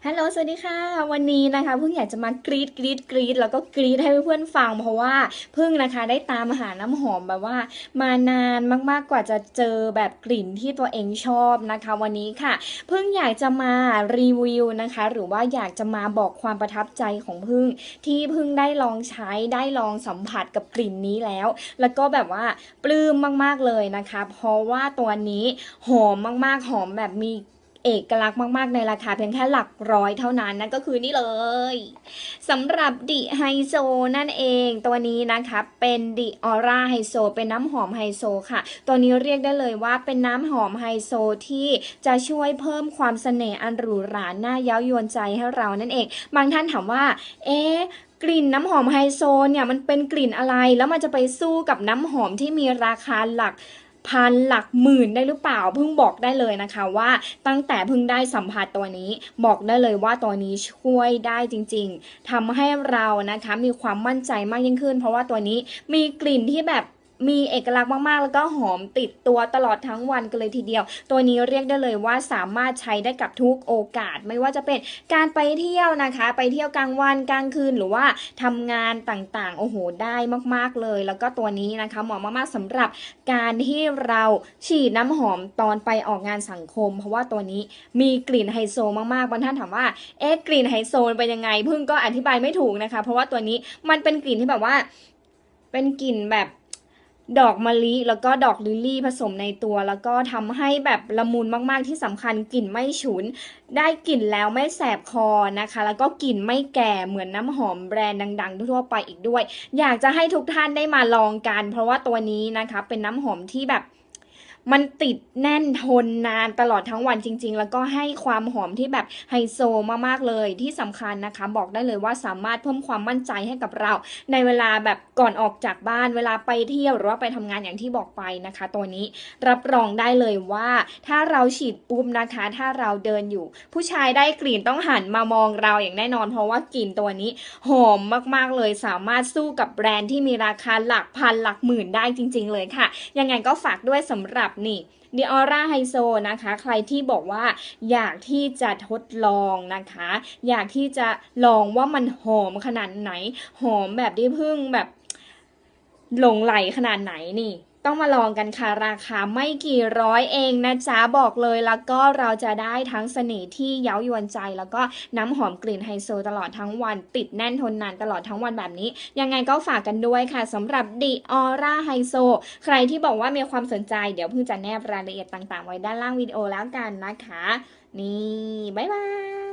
ฮัลโหล สวัสดีค่ะ วันนี้นะคะเพิ่งอยากจะมากรีดกรีดกรีดแล้วก็กรีดให้เพื่อนๆฟัง เพราะว่าเพิ่งนะคะได้ตามหาน้ำหอมแบบว่า มานานมากๆกว่าจะเจอแบบกลิ่นที่ตัวเองชอบนะคะ วันนี้ค่ะเพิ่งอยากจะมารีวิวนะคะ หรือว่าอยากจะมาบอกความประทับใจของพึ่งที่พึ่งได้ลองใช้ได้ลองสัมผัสกับกลิ่นนี้แล้ว แล้วก็แบบว่าปลื้มมากๆเลยนะคะ เพราะว่าตัวนี้หอมมากๆหอมแบบมี เอกลักษณ์มาก ๆ ในราคาเพียงแค่หลักร้อยเท่านั้นนั่นก็คือนี่เลยสำหรับดิไฮโซนั่นเอง ตัวนี้นะคะเป็นดิออร่าไฮโซเป็นน้ำหอมไฮโซค่ะ ตัวนี้เรียกได้เลยว่าเป็นน้ำหอมไฮโซที่จะช่วยเพิ่มความเสน่ห์อันหรูหราหน่าเย้ายวนใจให้เรานั่นเอง บางท่านถามว่า เอ๊ะกลิ่นน้ำหอมไฮโซเนี่ยมันเป็นกลิ่นอะไรแล้วมันจะไปสู้กับน้ำหอมที่มีราคาหลัก พันหลักหมื่นได้หรือเปล่าเพิ่งบอกได้เลยนะคะว่าตั้งแต่เพิ่งได้สัมผัสตัวนี้บอกได้เลยว่าตัวนี้ช่วยได้จริง ๆทำให้เรานะคะมีความมั่นใจมากยิ่งขึ้น เพราะว่าตัวนี้มีกลิ่นที่แบบ มีเอกลักษณ์มากๆ แล้วก็หอมติดตัวตลอดทั้งวันกันเลยทีเดียว ตัวนี้เรียกได้เลยว่าสามารถใช้ได้กับทุกโอกาส ไม่ว่าจะเป็นการไปเที่ยวนะคะ ไปเที่ยวกลางวันกลางคืนหรือว่าทำงานต่างๆ โอ้โห ได้มากๆเลย แล้วก็ตัวนี้นะคะเหมาะมากๆสำหรับการที่เราฉีดน้ำหอมตอนไปออกงานสังคม เพราะว่าตัวนี้มีกลิ่นไฮโซมากๆบางท่านถามว่าเอ๊ะกลิ่นไฮโซเป็นยังไงพึ่งก็อธิบายไม่ถูกนะคะ เพราะว่าตัวนี้มันเป็นกลิ่นที่แบบว่าเป็นกลิ่นแบบ ดอกมะลิแล้วก็ดอกลิลลี่ผสมในตัว แล้วก็ทำให้แบบละมุนมากๆที่สำคัญกลิ่นไม่ฉุน ได้กลิ่นแล้วไม่แสบคอนะคะ แล้วก็กลิ่นไม่แก่เหมือนน้ำหอมแบรนด์ดัง ๆ ทั่วๆไปอีกด้วย อยากจะให้ทุกท่านได้มาลองกัน เพราะว่าตัวนี้นะคะเป็นน้ำหอมที่แบบ มันติดแน่นทนนานตลอดทั้งวันจริง ๆ แล้วก็ให้ความหอมที่แบบไฮโซมากๆเลยที่สำคัญนะคะ บอกได้เลยว่าสามารถเพิ่มความมั่นใจให้กับเรา ในเวลาแบบก่อนออกจากบ้านเวลาไปเที่ยวหรือว่าไปทำงานอย่างที่บอกไปนะคะ ตัวนี้รับรองได้เลยว่า ถ้าเราฉีดปุ๊บนะคะ ถ้าเราเดินอยู่ ผู้ชายได้กลิ่นต้องหันมามองเราอย่างแน่นอน เพราะว่ากลิ่นตัวนี้หอมมากๆเลย สามารถสู้กับแบรนด์ที่มีราคาหลักพันหลักหมื่นได้จริง ๆ เลยค่ะ ยังไงก็ฝากด้วยสำหรับนี่ดิออร่าไฮโซนะคะ ใครที่บอกว่าอยากที่จะทดลองนะคะ อยากที่จะลองว่ามันหอมขนาดไหน หอมแบบที่พึ่งแบบหลงไหลขนาดไหนนี่ ต้องมาลองกันค่ะ ราคาไม่กี่ร้อยเองนะจ๊ะบอกเลยแล้วก็เราจะได้ทั้งเสน่ห์ที่เย้ายวนใจ แล้วก็น้ำหอมกลิ่นไฮโซตลอดทั้งวัน ติดแน่นทนนานตลอดทั้งวันแบบนี้ ยังไงก็ฝากกันด้วยค่ะสำหรับดิออร่าไฮโซใครที่บอกว่ามีความสนใจ เดี๋ยวเพิ่งจะแนบรายละเอียดต่างๆ ไว้ด้านล่างวิดีโอแล้วกันนะคะ นี่ บ๊ายบาย